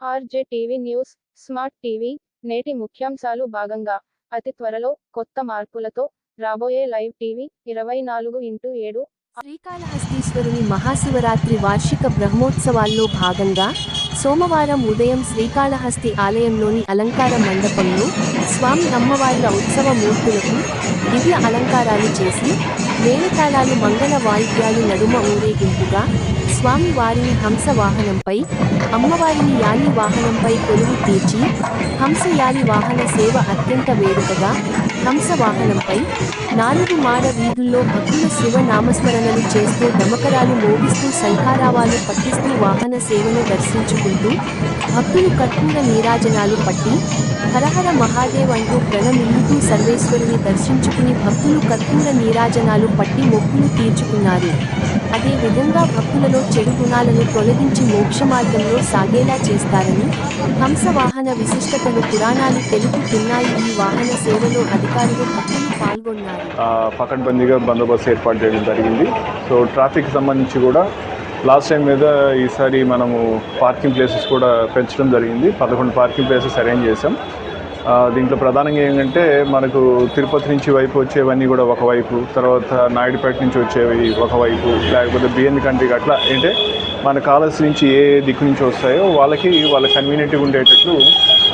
RJ TV news smart TV నేటి ముఖ్యాంశాలు భాగంగా అతి త్వరలో కొత్త మార్పులతో రాబోయే లైవ్ టీవీ ఇరవై నాలుగు ఇంటూ ఏడు. శ్రీకాళహస్తీశ్వరుని మహాశివరాత్రి వార్షిక బ్రహ్మోత్సవాల్లో భాగంగా సోమవారం ఉదయం శ్రీకాళహస్తి ఆలయంలోని అలంకార మండపంలో స్వామి అమ్మవార్ల ఉత్సవ మూర్తులకు దివ్య అలంకారాలు చేసి మేళతాళాలు మంగళ వాయిద్యాలు నడుమ ఊరేగింపుగా స్వామి వారిని హంస వాహనంపై అమ్మవారిని యాలి వాహనంపై కొలువు తీర్చి హంస యాలి వాహన సేవ అత్యంత వేడుకగా హంస వాహనంపై నాలుగు మాడ వీధుల్లో భక్తుల శివ నామస్మరణలు చేస్తూ దమకరాలు మోగిస్తూ శంఖారావాలు పట్టిస్తూ వాహన సేవను దర్శించుకుంటూ భక్తులు కర్పూర నీరాజనాలు పట్టి హరహర మహాదేవ్ అంటూ ప్రణమిల్లుతూ సర్వేశ్వరుని దర్శించుకుని భక్తులు కర్పూర నీరాజనాలు పట్టి మొక్కులు తీర్చుకున్నారు. అదే విధంగా భక్తులలో చెడు గుణాలను తొలగించి మోక్ష మార్గంలో సాగేలా చేస్తారని హంస వాహన విశిష్టతను పురాణాలు తెలుపుతున్నాయి ఈ వాహన సేవలో అధికారులు భక్తులు పాల్గొన్నారు. పకడ్బందీగా బందోబస్తు ఏర్పాటు చేయడం జరిగింది. సో ట్రాఫిక్ సంబంధించి కూడా లాస్ట్ టైం మీద ఈసారి మనము పార్కింగ్ ప్లేసెస్ కూడా పెంచడం జరిగింది. పదకొండు పార్కింగ్ ప్లేసెస్ అరేంజ్ చేసాం దీంట్లో ప్రధానంగా ఏంటంటే మనకు తిరుపతి నుంచి వైపు వచ్చేవన్నీ కూడా ఒకవైపు తర్వాత నాయుడుపేట నుంచి వచ్చేవి ఒకవైపు లేకపోతే బిఎన్ కంట్రీకి అట్లా అంటే మన కాలేజ్ నుంచి ఏ దిక్కు నుంచి వస్తాయో వాళ్ళకి వాళ్ళ కన్వీనియంట్గా ఉండేటట్లు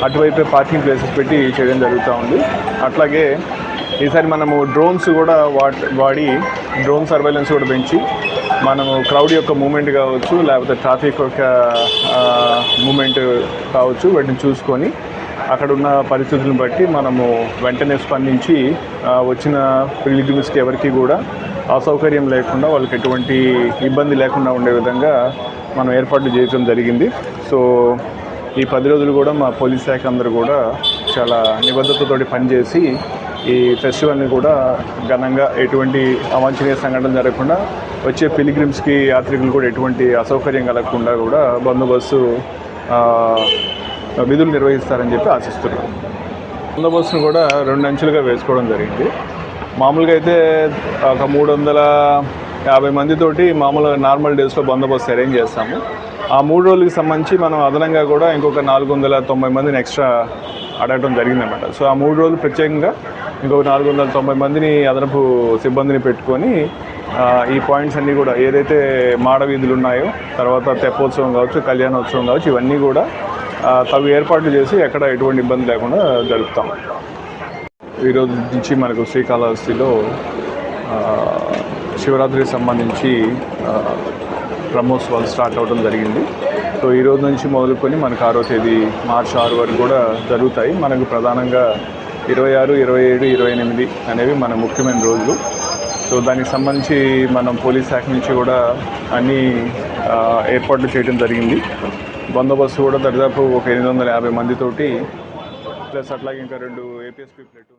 అటువైపే పార్కింగ్ ప్లేసెస్ పెట్టి చేయడం జరుగుతూ ఉంది. అట్లాగే ఈసారి మనము డ్రోన్స్ కూడా వాట్ వాడి డ్రోన్ సర్వైలెన్స్ కూడా పెంచి మనము క్రౌడ్ యొక్క మూమెంట్ కావచ్చు లేకపోతే ట్రాఫిక్ యొక్క మూమెంట్ కావచ్చు వాటిని చూసుకొని అక్కడ ఉన్న పరిస్థితులను బట్టి మనము వెంటనే స్పందించి వచ్చిన పిలిగ్రిమ్స్కి ఎవరికి కూడా అసౌకర్యం లేకుండా వాళ్ళకి ఎటువంటి ఇబ్బంది లేకుండా ఉండే విధంగా మనం ఏర్పాట్లు చేయడం జరిగింది. సో ఈ పది రోజులు కూడా మా పోలీస్ శాఖ అందరూ కూడా చాలా నిబద్ధతతోటి పనిచేసి ఈ ఫెస్టివల్ని కూడా ఘనంగా ఎటువంటి అవాంఛనీయ సంఘటన జరగకుండా వచ్చే పిలిగ్రిమ్స్కి యాత్రికులు కూడా ఎటువంటి అసౌకర్యం కలగకుండా కూడా బందోబస్తు విధులు నిర్వహిస్తారని చెప్పి ఆశిస్తున్నాను బందోబస్తును కూడా రెండు అంచెలుగా వేసుకోవడం జరిగింది. మామూలుగా అయితే ఒక మూడు వందల యాభై మందితోటి మామూలుగా నార్మల్ డేస్లో బందోబస్తు అరేంజ్ చేస్తాము. ఆ మూడు రోజులకి సంబంధించి మనం అదనంగా కూడా ఇంకొక నాలుగు వందల తొంభై మందిని ఎక్స్ట్రా అడగడం జరిగిందన్నమాట. సో ఆ మూడు రోజులు ప్రత్యేకంగా ఇంకొక నాలుగు వందల తొంభై మందిని అదనపు సిబ్బందిని పెట్టుకొని ఈ పాయింట్స్ అన్నీ కూడా ఏదైతే మాడ వీధులు ఉన్నాయో తర్వాత తెప్పోత్సవం కావచ్చు కళ్యాణోత్సవం కావచ్చు ఇవన్నీ కూడా తగు ఏర్పాట్లు చేసి ఎక్కడ ఎటువంటి ఇబ్బంది లేకుండా జరుపుతాం. ఈరోజు నుంచి మనకు శ్రీకాళహస్తిలో శివరాత్రికి సంబంధించి బ్రహ్మోత్సవాలు స్టార్ట్ అవ్వడం జరిగింది. సో ఈ రోజు నుంచి మొదలుకొని మనకు ఆరో తేదీ మార్చ్ ఆరు వరకు కూడా జరుగుతాయి. మనకు ప్రధానంగా ఇరవై ఆరు ఇరవై ఏడు ఇరవై ఎనిమిది అనేవి మన ముఖ్యమైన రోజులు. సో దానికి సంబంధించి మనం పోలీస్ శాఖ నుంచి కూడా అన్ని ఏర్పాట్లు చేయడం జరిగింది. బందోబస్తు కూడా దాదాపు ఒక ఎనిమిది వందల యాభై మందితోటి ప్లస్ అట్లాగే ఇంకా రెండు ఏపీఎస్పీ ప్లేట్